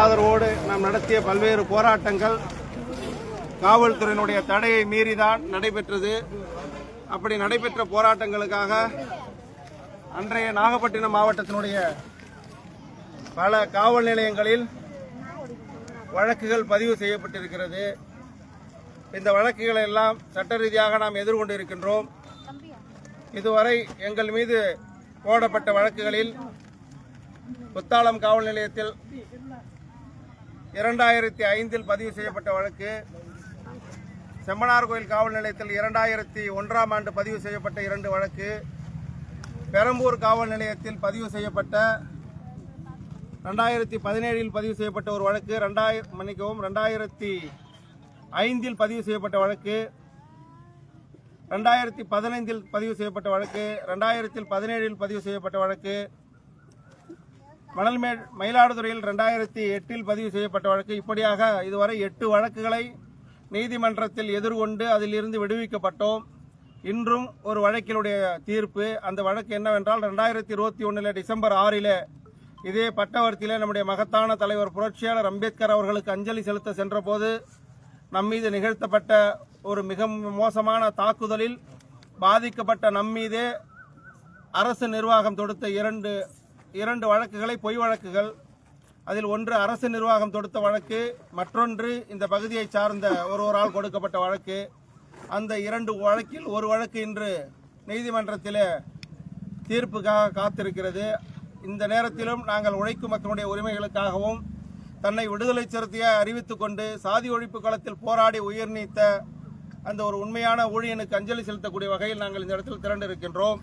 ஆதரவோடு நாம் நடத்திய பல்வேறு போராட்டங்கள் காவல்துறையினுடைய தடையை மீறிதான் நடைபெற்றது. அப்படி நடைபெற்ற போராட்டங்களுக்காக அன்றைய நாகப்பட்டினம் மாவட்டத்தினுடைய பல காவல் நிலையங்களில் வழக்குகள் பதிவு செய்யப்பட்டிருக்கிறது. இந்த வழக்குகளை எல்லாம் சட்ட ரீதியாக நாம் எதிர்கொண்டு இருக்கின்றோம் இதுவரை எங்கள் மீது போடப்பட்ட வழக்குகளில் புத்தாளம் காவல் நிலையத்தில் இரண்டாயிரத்தி ஐந்தில் பதிவு செய்யப்பட்ட வழக்கு. செம்மனார் கோயில் காவல் நிலையத்தில் இரண்டாயிரத்தி ஒன்றாம் ஆண்டு பதிவு செய்யப்பட்ட இரண்டு வழக்கு. பெரம்பூர் காவல் நிலையத்தில் பதிவு செய்யப்பட்ட ரெண்டாயிரத்தி பதினேழில் பதிவு செய்யப்பட்ட ஒரு வழக்கு. ரெண்டாயிரம் மன்னிக்கவும் ரெண்டாயிரத்தி ஐந்தில் பதிவு செய்யப்பட்ட வழக்கு. ரெண்டாயிரத்தி பதினைந்தில் பதிவு செய்யப்பட்ட வழக்கு. ரெண்டாயிரத்தில் பதினேழில் பதிவு செய்யப்பட்ட வழக்கு. மணல்மே மயிலாடுதுறையில் ரெண்டாயிரத்தி எட்டில் பதிவு செய்யப்பட்ட வழக்கு. இப்படியாக இதுவரை எட்டு வழக்குகளை நீதிமன்றத்தில் எதிர்கொண்டு அதிலிருந்து விடுவிக்கப்பட்டோம். இன்றும் ஒரு வழக்கினுடைய தீர்ப்பு. அந்த வழக்கு என்னவென்றால் ரெண்டாயிரத்தி இருபத்தி ஒன்றில் டிசம்பர் ஆறில் இதே பட்டவர்த்தியில் நம்முடைய மகத்தான தலைவர் புரட்சியாளர் அம்பேத்கர் அவர்களுக்கு அஞ்சலி செலுத்த சென்றபோது நம் மீது நிகழ்த்தப்பட்ட ஒரு மிக மோசமான தாக்குதலில் பாதிக்கப்பட்ட நம்மீதே அரசு நிர்வாகம் தொடுத்த இரண்டு இரண்டு வழக்குகளை பொய் வழக்குகள். அதில் ஒன்று அரசு நிர்வாகம் தொடுத்த வழக்கு. மற்றொன்று இந்த பகுதியை சார்ந்த ஒருவரால் கொடுக்கப்பட்ட வழக்கு. அந்த இரண்டு வழக்கில் ஒரு வழக்கு இன்று நீதிமன்றத்தில் தீர்ப்புக்காக காத்திருக்கிறது. இந்த நேரத்திலும் நாங்கள் உழைக்கும் மக்களுடைய உரிமைகளுக்காகவும் தன்னை விடுதலை சிறுத்தையாக அறிவித்துக் கொண்டு சாதி ஒழிப்பு களத்தில் போராடி உயிர் நீத்த அந்த ஒரு உண்மையான ஊழியனுக்கு அஞ்சலி செலுத்தக்கூடிய வகையில் நாங்கள் இந்த இடத்தில் திரண்டிருக்கின்றோம்.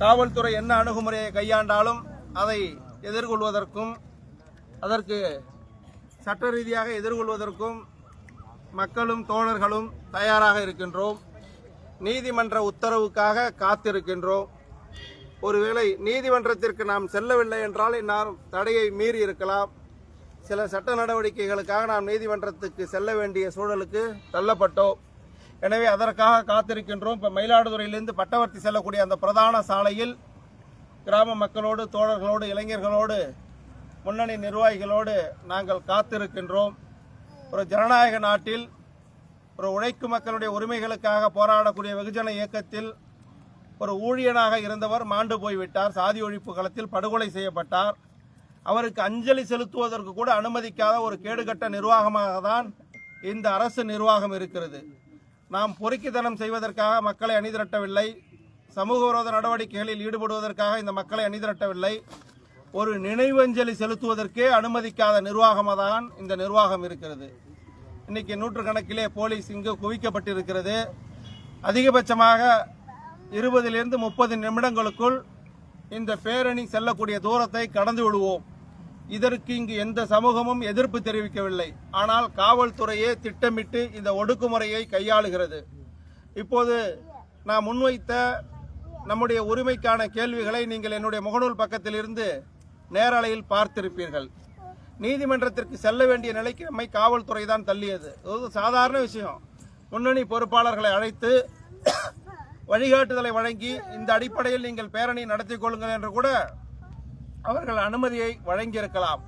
காவல்துறை என்ன அணுகுமுறையை கையாண்டாலும் அதை எதிர்கொள்வதற்கும் அதற்கு சட்ட ரீதியாக எதிர்கொள்வதற்கும் மக்களும் தோழர்களும் தயாராக இருக்கின்றோம். நீதிமன்ற உத்தரவுக்காக காத்திருக்கின்றோம். ஒருவேளை நீதிமன்றத்திற்கு நாம் செல்லவில்லை என்றால் நாம் தடையை மீறி இருக்கலாம். சில சட்ட நடவடிக்கைகளுக்காக நாம் நீதிமன்றத்துக்கு செல்ல வேண்டிய சூழலுக்கு தள்ளப்பட்டோம். எனவே அதற்காக காத்திருக்கின்றோம். இப்போ மயிலாடுதுறையிலிருந்து பட்டவர்த்தி செல்லக்கூடிய அந்த பிரதான சாலையில் கிராம மக்களோடு தோழர்களோடு இளைஞர்களோடு முன்னணி நிர்வாகிகளோடு நாங்கள் காத்திருக்கின்றோம். ஒரு ஜனநாயக நாட்டில் ஒரு உழைக்கும் மக்களுடைய உரிமைகளுக்காக போராடக்கூடிய வெகுஜன இயக்கத்தில் ஒரு ஊழியனாக இருந்தவர் மாண்டு போய்விட்டார். சாதி ஒழிப்பு களத்தில் படுகொலை செய்யப்பட்டார். அவருக்கு அஞ்சலி செலுத்துவதற்கு கூட அனுமதிக்காத ஒரு கேடுகட்ட நிர்வாகமாக தான் இந்த அரசு நிர்வாகம் இருக்கிறது. நாம் பொறுக்கித்தனம் செய்வதற்காக மக்களை அணிதிரட்டவில்லை சமூக விரோத நடவடிக்கைகளில் ஈடுபடுவதற்காக இந்த மக்களை அணிதிரட்டவில்லை ஒரு நினைவஞ்சலி செலுத்துவதற்கே அனுமதிக்காத நிர்வாகமாக தான் இந்த நிர்வாகம் இருக்கிறது. இன்னைக்கு நூற்றுக்கணக்கிலே போலீஸ் இங்கு குவிக்கப்பட்டிருக்கிறது. அதிகபட்சமாக இருபதிலிருந்து முப்பது நிமிடங்களுக்குள் இந்த பேரணி செல்லக்கூடிய தூரத்தை கடந்து விடுவோம். இதற்கு இங்கு எந்த சமூகமும் எதிர்ப்பு தெரிவிக்கவில்லை. ஆனால் காவல்துறையே திட்டமிட்டு இந்த ஒடுக்குமுறையை கையாளுகிறது. இப்போது நான் முன்வைத்த நம்முடைய உரிமைக்கான கேள்விகளை நீங்கள் என்னுடைய முகநூல் பக்கத்தில் இருந்து நேரலையில் பார்த்திருப்பீர்கள். நீதிமன்றத்திற்கு செல்ல வேண்டிய நிலைக்கு நம்மை காவல்துறை தான் தள்ளியது. அது ஒரு சாதாரண விஷயம். முன்னணி பொறுப்பாளர்களை அழைத்து வழிகாட்டுதலை வழங்கி இந்த அடிப்படையில் நீங்கள் பேரணி நடத்திக் கொள்ளுங்கள் என்று கூட அவர்கள் அனுமதியை வழங்கியிருக்கலாம்.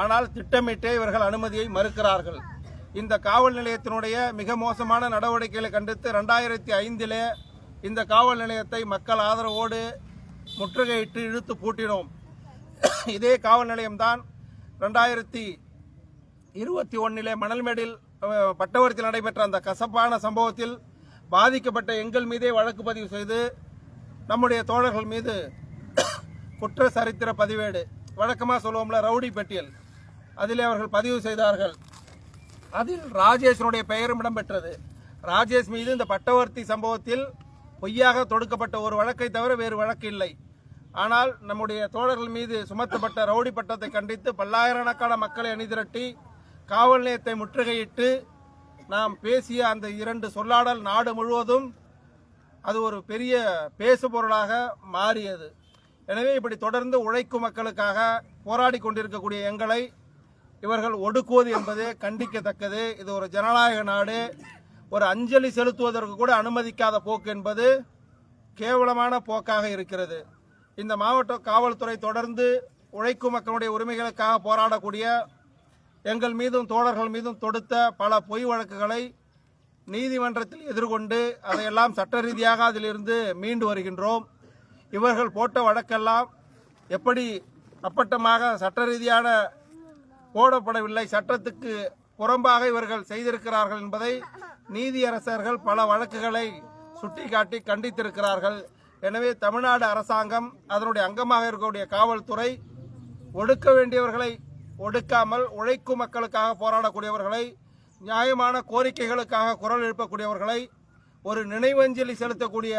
ஆனால் திட்டமிட்டே இவர்கள் அனுமதியை மறுக்கிறார்கள். இந்த காவல் நிலையத்தினுடைய மிக மோசமான நடவடிக்கைகளை கண்டித்து ரெண்டாயிரத்தி ஐந்திலே இந்த காவல் நிலையத்தை மக்கள் ஆதரவோடு முற்றுகையிட்டு இழுத்து பூட்டினோம். இதே காவல் நிலையம்தான் ரெண்டாயிரத்தி இருபத்தி ஒன்னிலே மணல்மேடில் பட்டவரத்தில் நடைபெற்ற அந்த கசப்பான சம்பவத்தில் பாதிக்கப்பட்ட எங்கள் மீதே வழக்கு பதிவு செய்து நம்முடைய தோழர்கள் மீது குற்ற சரித்திர பதிவேடு. வழக்கமாக சொல்லுவோம்ல ரவுடி பட்டியல். அதிலே அவர்கள் பதிவு செய்தார்கள். அதில் ராஜேஷனுடைய பெயரும் இடம்பெற்றது. ராஜேஷ் மீது இந்த பட்டவர்த்தி சம்பவத்தில் பொய்யாக தொடுக்கப்பட்ட ஒரு வழக்கை தவிர வேறு வழக்கு இல்லை. ஆனால் நம்முடைய தோழர்கள் மீது சுமத்தப்பட்ட ரவுடி பட்டத்தை கண்டித்து பல்லாயிரக்கணக்கான மக்களை அணிதிரட்டி காவல் நிலையத்தை முற்றுகையிட்டு நாம் பேசிய அந்த இரண்டு சொல்லாடல் நாடு முழுவதும் அது ஒரு பெரிய பேசு பொருளாக மாறியது. எனவே இப்படி தொடர்ந்து உழைக்கும் மக்களுக்காக போராடி கொண்டிருக்கக்கூடிய எங்களை இவர்கள் ஒடுக்குவது என்பது கண்டிக்கத்தக்கது. இது ஒரு ஜனநாயக நாடு. ஒரு அஞ்சலி செலுத்துவதற்கு கூட அனுமதிக்காத போக்கு என்பது கேவலமான போக்காக இருக்கிறது. இந்த மாவட்ட காவல்துறை தொடர்ந்து உழைக்கும் மக்களுடைய உரிமைகளுக்காக போராடக்கூடிய எங்கள் மீதும் தோழர்கள் மீதும் தொடுத்த பல பொய் வழக்குகளை நீதிமன்றத்தில் எதிர்கொண்டு அதையெல்லாம் சட்ட ரீதியாக அதிலிருந்து மீண்டு வருகின்றோம். இவர்கள் போட்ட வழக்கெல்லாம் எப்படி அப்பட்டமாக சட்ட ரீதியான போடப்படவில்லை சட்டத்துக்கு புறம்பாக இவர்கள் செய்திருக்கிறார்கள் என்பதை நீதியரசர்கள் பல வழக்குகளை சுட்டிக்காட்டி கண்டித்திருக்கிறார்கள். எனவே தமிழ்நாடு அரசாங்கம் அதனுடைய அங்கமாக இருக்கக்கூடிய காவல்துறை ஒடுக்க வேண்டியவர்களை ஒடுக்காமல் உழைக்கும் மக்களுக்காக போராடக்கூடியவர்களை நியாயமான கோரிக்கைகளுக்காக குரல் எழுப்பக்கூடியவர்களை ஒரு நினைவஞ்சலி செலுத்தக்கூடிய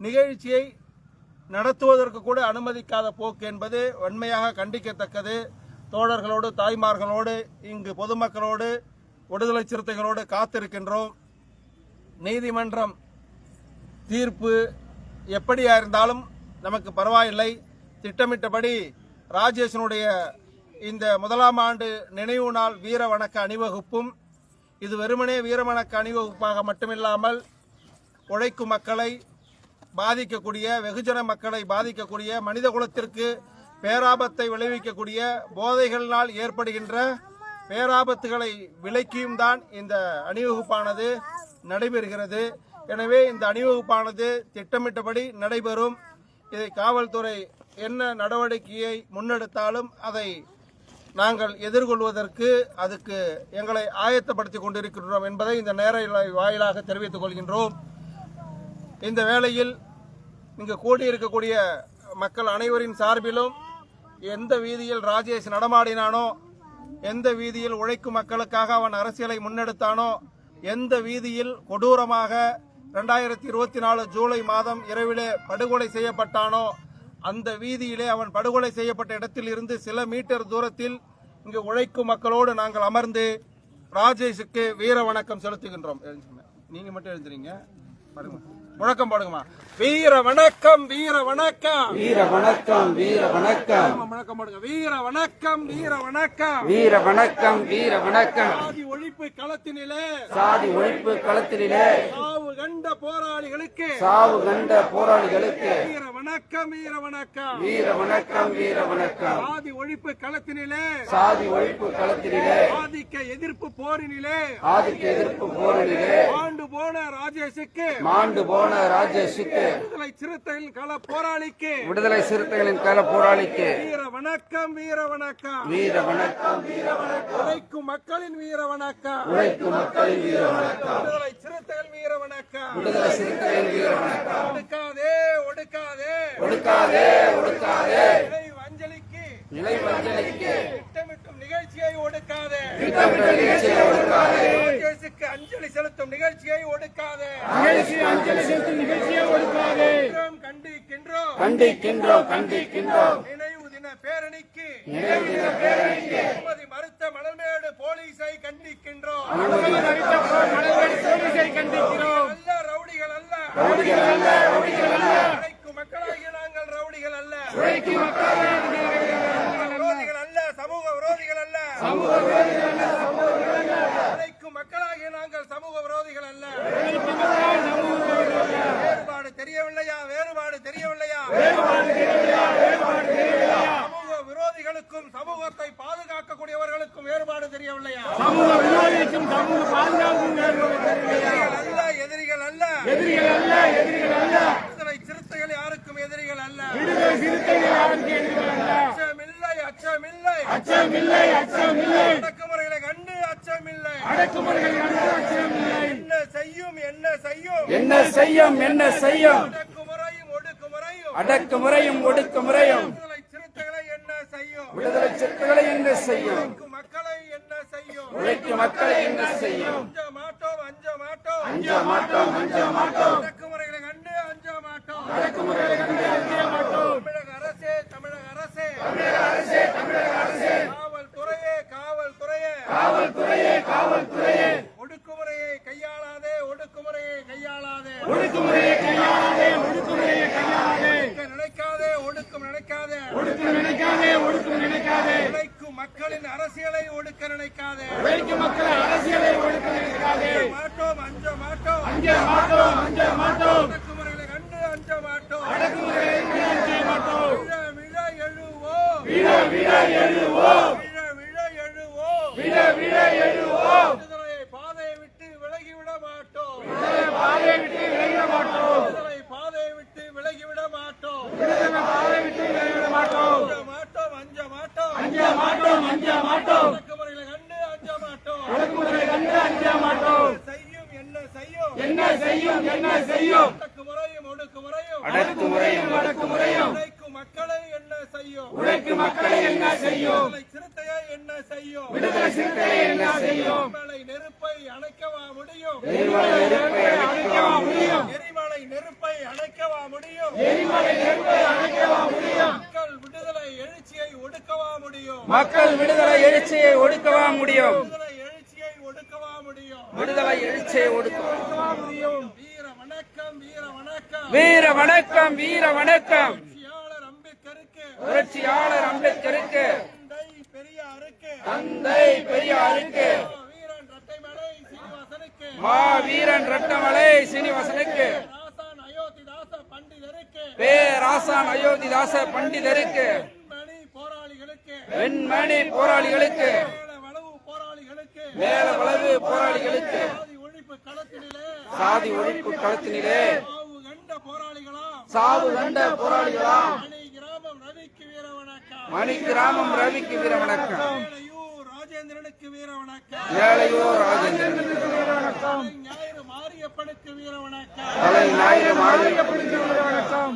நிகழ்ச்சியை நடத்துவதற்கு கூட அனுமதிக்காத போக்கு என்பது வன்மையாக கண்டிக்கத்தக்கது. தோழர்களோடு தாய்மார்களோடு இங்கு பொதுமக்களோடு விடுதலை சிறுத்தைகளோடு காத்திருக்கின்றோம். நீதிமன்றம் தீர்ப்பு எப்படியா இருந்தாலும் நமக்கு பரவாயில்லை. திட்டமிட்டபடி ராஜேஷனுடைய இந்த முதலாம் ஆண்டு நினைவு நாள் வீர வணக்க அணிவகுப்பும் இது வெறுமனே வீரவணக்க அணிவகுப்பாக மட்டுமில்லாமல் உழைக்கும் மக்களை பாதிக்கக்கூடிய வெகுஜன மக்களை பாதிக்கக்கூடிய மனித குலத்திற்கு பேராபத்தை விளைவிக்கக்கூடிய போதைகளினால் ஏற்படுகின்ற பேராபத்துகளை விலக்கியும் தான் இந்த அணிவகுப்பானது நடைபெறுகிறது. எனவே இந்த அணிவகுப்பானது திட்டமிட்டபடி நடைபெறும். இதை காவல்துறை என்ன நடவடிக்கையை முன்னெடுத்தாலும் அதை நாங்கள் எதிர்கொள்வதற்கு அதுக்கு எங்களை ஆயத்தப்படுத்திக் கொண்டிருக்கின்றோம் என்பதை இந்த நேர வாயிலாக தெரிவித்துக் கொள்கின்றோம். இந்த வேளையில் இங்கு கூடியிருக்கக்கூடிய மக்கள் அனைவரின் சார்பிலும் எந்த வீதியில் ராஜேஷ் நடமாடினானோ எந்த வீதியில் உழைக்கும் மக்களுக்காக அவன் அரசியலை முன்னெடுத்தானோ எந்த வீதியில் கொடூரமாக ரெண்டாயிரத்தி இருபத்தி நாலு ஜூலை மாதம் இரவிலே படுகொலை செய்யப்பட்டானோ அந்த வீதியிலே அவன் படுகொலை செய்யப்பட்ட இடத்தில் இருந்து சில மீட்டர் தூரத்தில் இங்கு உழைக்கும் மக்களோடு நாங்கள் அமர்ந்து ராஜேஷுக்கு வீர வணக்கம் செலுத்துகின்றோம். நீங்க மட்டும் எழுந்துறீங்க. பாருங்க. முழக்கம் பாடுங்கம்மா. வீர வணக்கம் வீர வணக்கம். வீர வணக்கம் வீர வணக்கம். முழக்கம் பாடுங்க. வீர வணக்கம் வீர வணக்கம். வீர வணக்கம் வீர வணக்கம். சாதி ஒழிப்பு களத்தினிலே. சாதி ஒழிப்பு களத்திலே சாவு கண்ட போராளிகளுக்கு. சாவு கண்ட போராளிகளுக்கு. வீர வணக்கம் வீர வணக்கம். வீர வணக்கம் வீர வணக்கம். சாதி ஒழிப்பு களத்தினிலே. சாதி ஒழிப்பு களத்திலே ஆதிக்க எதிர்ப்பு போரினிலே. ஆதிக்க எதிர்ப்பு போரிலே ஆண்டு போன ராஜேஷுக்கு. மாண்டு போன ராஜேஷுக்கு விடுதலை சிறுத்தைகள் கள போராளிக்கு விடுதலை சிறுத்தைகளின் கள போராளிக்கு வீர வணக்கம் வீர வணக்கம். வீர வணக்கம். உழைக்கும் மக்களின் வீர வணக்கம். உழைக்கும் மக்களின் வீர வணக்கம். விடுதலை சிறுத்தைகள் வீர வணக்கம். விடுதலை சிறுத்தைகளின் வீர வணக்கம். ஒடுக்காதே ஒடுக்காதே. ஒடுக்காதே ஒடுக்காதே. அஞ்சலிக்கு. நினைவு அஞ்சலிக்கு. திட்டமிட்டும் நிகழ்ச்சியை ஒடுக்காதே. திட்டமிட்ட நிகழ்ச்சியை ஒடுக்காதே. செலுத்தும் நிகழ்ச்சியை ஒடுக்காதே. அஞ்சலி செலுத்தும் நிகழ்ச்சியை ஒடுக்காதே. கண்டிக்கின்றோம், கண்டிக்கின்றோம். நினைவு தின பேரணிக்கு. நினைவு தின பேரணிக்கு. அனுமதி மறுத்த மணல்மேடு போலீஸை கண்டிக்கின்றோம். அல்ல ரவுடிகள் அல்ல. ரவுடிகள் அல்ல உழைக்கும் மக்களாகிய நாங்கள் ரவுடிகள் அல்ல உழைக்கும் மக்கள் விரோதிகள் அல்ல சமூக விரோதிகள் அல்ல சமூக விரோதிகள் அல்ல சமூக விரோதிகள் அல்ல உழைக்கும் மக்களாகிய நாங்கள் சமூக விரோதிகள் அல்ல வேறுபாடு தெரியவில்லையா வேறுபாடு தெரியவில்லையா சமூக விரோதிகளுக்கும் சமூகத்தை பாதுகாக்கக்கூடியவர்களுக்கும் வேறுபாடு தெரியவில்லையா சமூக விரோதிக்கும் சமூக பாதுகாப்பும் எதிரிகள் அல்ல எதிரிகள் அல்ல. எதிரிகள் விடுதலை சிறுத்தைகள் யாருக்கும் எதிரிகள் அல்ல. விடுதலை சிறுத்தைகள் யாருக்கு எதிரிகள் அல்ல. அச்சமில்லை அச்சமில்லை. அடக்குமுறைகளை கண்டு அச்சமில்லை. அடக்குமுறைகள் கண்டு அச்சம் இல்லை என்ன செய்யும் என்ன செய்யும்? என்ன செய்யும் என்ன செய்யும்? அடக்குமுறையும் ஒடுக்குமுறையும். அடக்குமுறையும் ஒடுக்குமுறையும். விடுதலை சிறுத்தைகளை என்ன செய்யும்? விடுதலை சிறுத்தைகளை என்ன செய்யும்? மக்களை என்ன செய்யும்? அஞ்ச மாட்டோம் அஞ்ச மாட்டோம். அஞ்ச மாட்டோம் அஞ்ச மாட்டோம். அடக்குமுறைகளை கண்டு அஞ்ச மாட்டோம். அடக்குமுறைகளை கண்டு அஞ்ச மாட்டோம். தமிழக அரசே தமிழக அரசே. தமிழக அரசே தமிழக அரசே. காவல்துறையே காவல்துறையே. காவல்துறையே காவல்துறையே. ஒடுக்குமுறையை கையாளாதே ஒடுக்குமுறையை கையாளாதே. ஒடுக்குமுறையை கையாளாதே ஒடுக்குமுறையை கையாளாதே. நினைக்காதே ஒடுக்கும் நினைக்காதே. ஒடுக்கும் நினைக்காதே ஒடுக்கும் நினைக்காதே. உழைக்கும் மக்களின் அரசியலை ஒடுக்க நினைக்காதே. மக்களை அரசியலை ஒடுக்க நினைக்காதே. மாட்டோம் அஞ்ச மாட்டோம். அஞ்ச மாட்டோம் அஞ்ச மாட்டோம். அடக்குமுறைகளை கண்டு அஞ்ச மாட்டோம். அடக்குமுறைகளை கண்டு அஞ்ச மாட்டோம். விழ விழ எழுவோம். விழ விழ எழுவோம். விழ விழ எழுவோம். விழ விழ எழுவோம் விடுதலை பாதையை விட்டு விலகிவிட மாட்டோம் பாதை விட்டு விலகிட மாட்டோம் விடுதலை பாதையை விட்டு விலகிவிட மாட்டோம் விடுதலை பாதை விட்டு விலகிட மாட்டோம் அஞ்ச மாட்டோம் அஞ்ச மாட்டோம் அஞ்ச மாட்டோம் அஞ்ச மாட்டோம் அடக்குமுறைகளை கண்டு அஞ்ச மாட்டோம் ஒடுக்குமுறை கண்டு அஞ்ச மாட்டோம் செய்யும் என்ன செய்யும் என்ன செய்யும் என்ன செய்யும் அடக்குமுறையும் ஒடுக்குமுறையும் அடக்குமுறையும் அடக்குமுறையும் உழைக்கும் மக்களை என்ன செய்யும் உழைக்கும் மக்களை என்ன செய்யும் விடுதலை சிறுத்தையை என்ன செய்யும் விடுதலை சிறுத்தைகளை என்ன செய்யும் எரிமலை நெருப்பை அணைக்கவா முடியும்? எரிமலை நெருப்பை அணைக்கவா முடியும். மக்கள் விடுதலை எழுச்சியை ஒடுக்கவா முடியும்? மக்கள் விடுதலை எழுச்சியை ஒடுக்கவா முடியும். விடுதலை எழுச்சியை ஒடுக்கவா முடியும்? விடுதலை எழுச்சியை ஒடுக்கவா முடியும். வீர வணக்கம் வீர வணக்கம். வீர வணக்கம் வீர வணக்கம். புரட்சியாளர் அம்பேத்கருக்கு. புரட்சியாளர் அம்பேத்கருக்கு. தந்தை பெரியாருக்கு. தந்தை பெரியாருக்கு. மா வீரன் ரட்டமலை சீனிவாசனுக்கு. ராசான் அயோத்திதாச பண்டிதருக்கு. பேராசான் அயோத்திதாச பண்டிதருக்கு. வெண்மணி போராளிகளுக்கு. மேல வளவு போராளிகளுக்கு. சாதி ஒழிப்பு களத்தினிலே. சாவு கண்ட போராளிகளாம். மணி கிராமம் ரவிக்கு வீர வணக்கம் ரவிக்கு வீர வணக்கம் ஏழையூர் ராஜேந்திரனுக்கு வீர வணக்கம் ஏழையோர் ராஜேந்திரன் தலை ஞாயிறு மாரியப்பனுக்கு வீர வணக்கம் தலை ஞாயிறு மாறி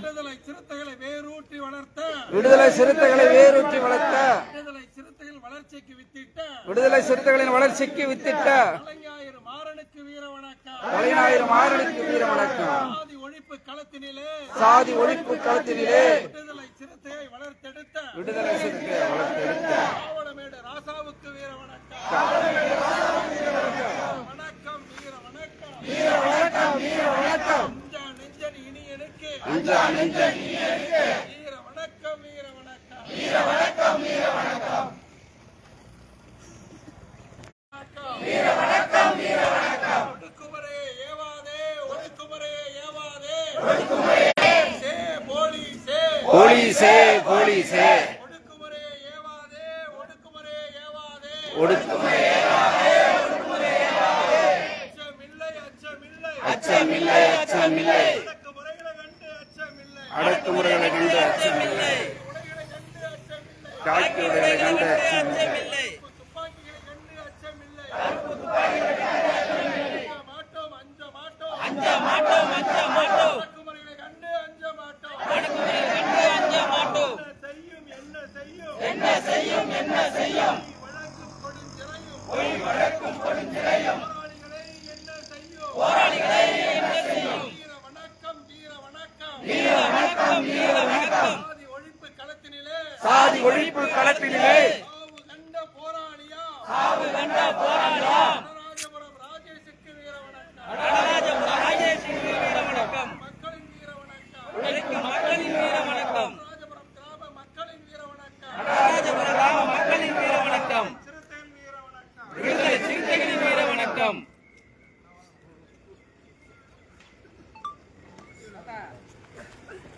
விடுதலை சிறுத்தைகளை வேரூட்டி வளர்த்த. விடுதலை சிறுத்தைகளை வேரூற்றி வளர்த்த. விடுதலை சிறுத்தைகள் வளர்ச்சிக்கு வித்திட்ட. விடுதலை சிறுத்தைகளின் வளர்ச்சிக்கு வித்திட்ட. தலைஞாயிறு மாறனுக்கு வீர வணக்கம் தலைஞாயிறு மாறனுக்கு வீர வணக்கம் சாதி ஒழிப்பு களத்தினிலே. சாதி ஒழிப்பு களத்தினிலே. விடுதலை சிறுத்தையை வளர்த்தெடுத்த. விடுதலை சிறுத்தையை வளர்த்தெடுத்த ஆவணமேடு ராசாவுக்கு வீர வணக்கம் வணக்கம் வீர வணக்கம் வீர வணக்கம் வீர வணக்கம் அஞ்சா நெஞ்சன் வீர வணக்கம் வீர வணக்கம் வீர வணக்கம் வீர வணக்கம் வீர வணக்கம் வீர வணக்கம் ஒடுக்குமுறை ஏவாதே ஒடுக்குமுறை ஏவாதே ஒடுக்குமுறை சே போலீசே போலீசே போலீசே. சாதி ஒழிப்பு களத்தினிலே. கண்ட போராளியா. சாவு கண்ட போராளியா. நடராஜபுரம் ராஜேஷுக்கு வணக்கம் நடராஜபுரம் மக்களின் வீர வணக்கம் உழைக்கும் மக்களின் வீர வணக்கம் நடராஜபுரம் கிராம மக்களின் வணக்கம்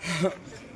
Yeah.